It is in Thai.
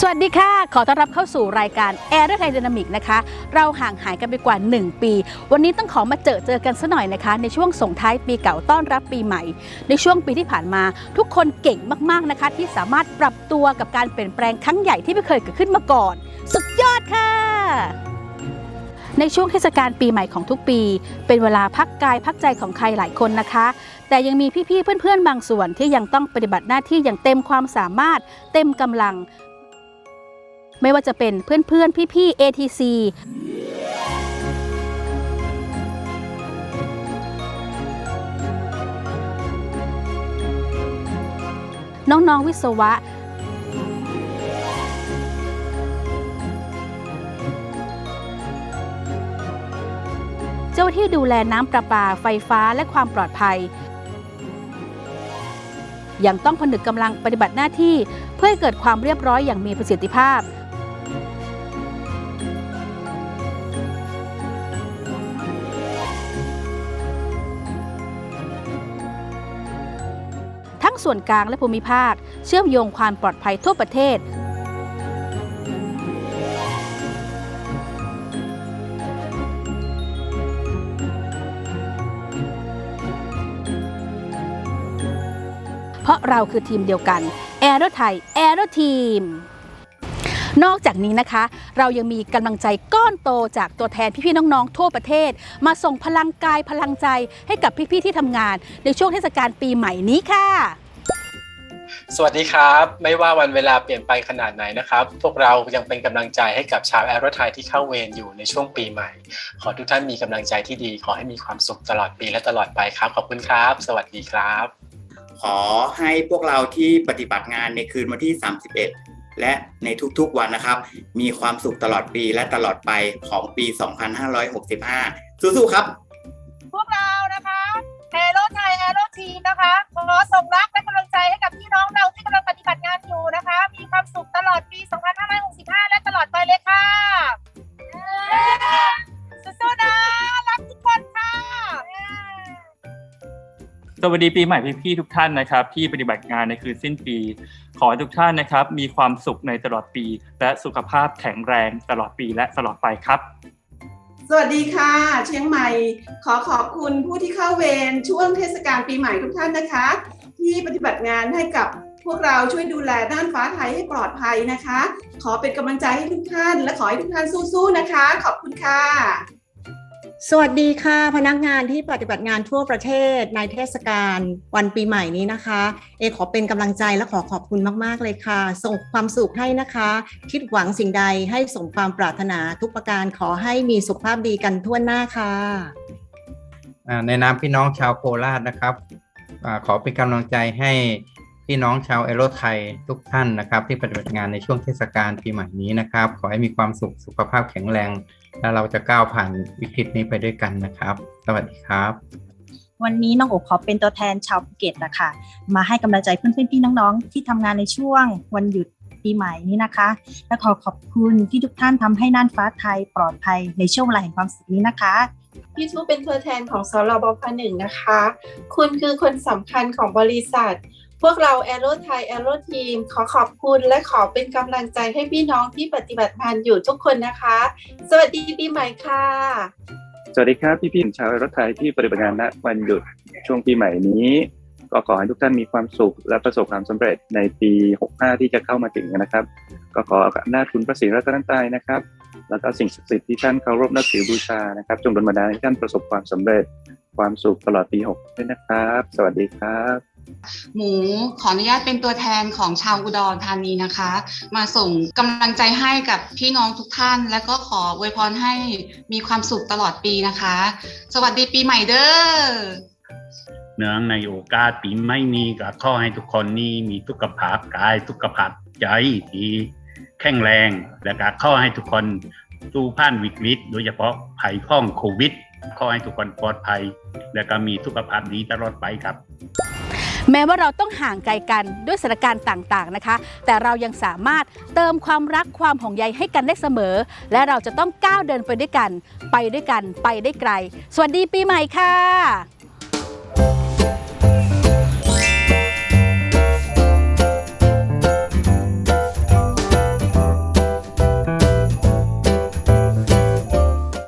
สวัสดีค่ะ ขอต้อนรับเข้าสู่รายการ Air ไทยด y นามิกนะคะ เราห่างหายกันไปกว่า 1 ปี วันนี้ต้องขอมาเจอเจอกันซะหน่อยนะคะ ในช่วงส่งท้ายปีเก่าต้อนรับปีใหม่ ในช่วงปีที่ผ่านมา ทุกคนเก่งมากๆนะคะ ที่สามารถปรับตัวกับการเปลี่ยนแปลงครั้งใหญ่ที่ไม่เคยเกิดขึ้นมาก่อน สุดยอดค่ะในช่วงเทศกาลปีใหม่ของทุกปี เป็นเวลาพักกายพักใจของใครหลายคนนะคะ แต่ยังมีพี่ๆเพื่อนๆ บางส่วนที่ยังต้องปฏิบัติหน้าที่อย่างเต็มความสามารถ เต็มกำลัง ไม่ว่าจะเป็นเพื่อนๆ พี่ๆ ATC น้องๆ วิศวะ เจ้าหน้าที่ดูแลน้ำประปาไฟฟ้าและความปลอดภัย ยังต้องผนึกกำลังปฏิบัติหน้าที่เพื่อให้เกิดความเรียบร้อยอย่างมีประสิทธิภาพ ทั้งส่วนกลางและภูมิภาค เชื่อมโยงความปลอดภัยทั่วประเทศ เพราะเราคือทีมเดียวกันแอโรไทยแอโรทีมนอกจากนี้นะคะ เรายังมีกำลังใจก้อนโตจากตัวแทนพี่ๆน้องๆ ทั่วประเทศ มาส่งพลังกายพลังใจให้กับพี่ๆที่ทำงานในช่วงเทศกาลปีใหม่นี้ค่ะ สวัสดีครับ ไม่ว่าวันเวลาเปลี่ยนไปขนาดไหนนะครับ พวกเรายังเป็นกำลังใจให้กับชาวแอโรไทยที่เข้าเวรอยู่ในช่วงปีใหม่ ขอทุกท่านมีกำลังใจที่ดี ขอให้มีความสุขตลอดปีและตลอดไปครับ ขอบคุณครับ สวัสดีครับ ขอให้พวกเราที่ปฏิบัติงานในคืนวันที่ 31 และในทุกๆวันนะครับ มีความสุขตลอดปีและตลอดไปของปี 2565 สู้ๆครับ สวัสดีปีใหม่พี่ๆทุกท่านนะครับ ที่ปฏิบัติงานในคืนสิ้นปี ขอให้ทุกท่านนะครับ มีความสุขในตลอดปี และสุขภาพแข็งแรงตลอดปีและตลอดไปครับ สวัสดีค่ะ เชียงใหม่ ขอขอบคุณผู้ที่เข้าเวรช่วงเทศกาลปีใหม่ทุกท่านนะคะ ที่ปฏิบัติงานให้กับพวกเราช่วยดูแลด้านฟ้าไทยให้ปลอดภัยนะคะ ขอเป็นกำลังใจให้ทุกท่าน และขอให้ทุกท่านสู้ๆนะคะ ขอบคุณค่ะ สวัสดีค่ะ พนักงานที่ปฏิบัติงานทั่วประเทศในเทศกาลวันปีใหม่นี้นะคะ เอขอเป็นกำลังใจและขอขอบคุณมาก ๆ เลยค่ะ ส่งความสุขให้นะคะ คิดหวังสิ่งใดให้สมความปรารถนาทุกประการขอให้มีสุขภาพดีกันทั่วหน้าค่ะในนามพี่น้องชาวโคราชนะครับอขอเป็นกำลังใจให้ พี่น้องชาวเอโรไทยทุกท่านนะครับ ที่ปฏิบัติงานในช่วงเทศกาลปีใหม่นี้นะครับ ขอให้มีความสุขสุขภาพแข็งแรง และเราจะก้าวผ่านวิกฤตนี้ไปด้วยกันนะครับ สวัสดีครับ วันนี้น้องโอขอเป็นตัวแทนชาวภูเก็ตนะคะมาให้กำลังใจเพื่อนๆพี่น้องๆ ที่ทำงานในช่วงวันหยุดปีใหม่นี้นะคะ และขอขอบคุณที่ทุกท่านทำให้น่านฟ้าไทยปลอดภัยในช่วงเวลาแห่งความสุขนี้นะคะพี่ทูเป็นตัวแทนของสรบพหนึ่งนะคะ คุณคือคนสำคัญของบริษัท พวกเราแอโรไทยแอโรทีมขอขอบคุณและขอเป็นกำลังใจให้พี่น้องที่ปฏิบัติงานอยู่ทุกคนนะคะ สวัสดีปีใหม่ค่ะ สวัสดีครับพี่พี่ชาวรไทยที่ปฏิบัติงานณวันหยุดช่วงปีใหม่นี้ ก็ขอให้ทุกท่านมีความสุขและประสบความสำเร็จในปี 65 ที่จะเข้ามาถึงนะครับ ก็ขออำนาจคุณพระศรีรัตนตรัยนะครับ แล้วก็สิ่งศักดิ์สิทธิ์ที่ท่านเคารพนับถือบูชานะครับ จงดลบันดาลให้ท่านประสบความสำเร็จความสุขตลอดปี 6 ด้วยนะครับ สวัสดีครับ หมูขออนุญาตเป็นตัวแทนของชาวอุดรธานีนะคะ มาส่งกำลังใจให้กับพี่น้องทุกท่าน และก็ขออวยพรให้มีความสุขตลอดปีนะคะ สวัสดีปีใหม่เด้อเนื่องในโอกาสปีใหม่นี้ก็ขอให้ทุกคนนี่มีสุขภาพกายสุขภาพใจที่แข็งแรง และก็ขอให้ทุกคนสู้ผ่านวิกฤต โดยเฉพาะภัยข้องโควิดขอให้ทุกคนปลอดภัย และก็มีสุขภาพดีตลอดไปครับ แม้ว่าเราต้องห่างไกลกันด้วยสถานการณ์ต่างๆนะคะ แต่เรายังสามารถเติมความรักความห่วงใยให้กันได้เสมอ และเราจะต้องก้าวเดินไปด้วยกัน ไปด้วยกันไปได้ไกล สวัสดีปีใหม่ค่ะ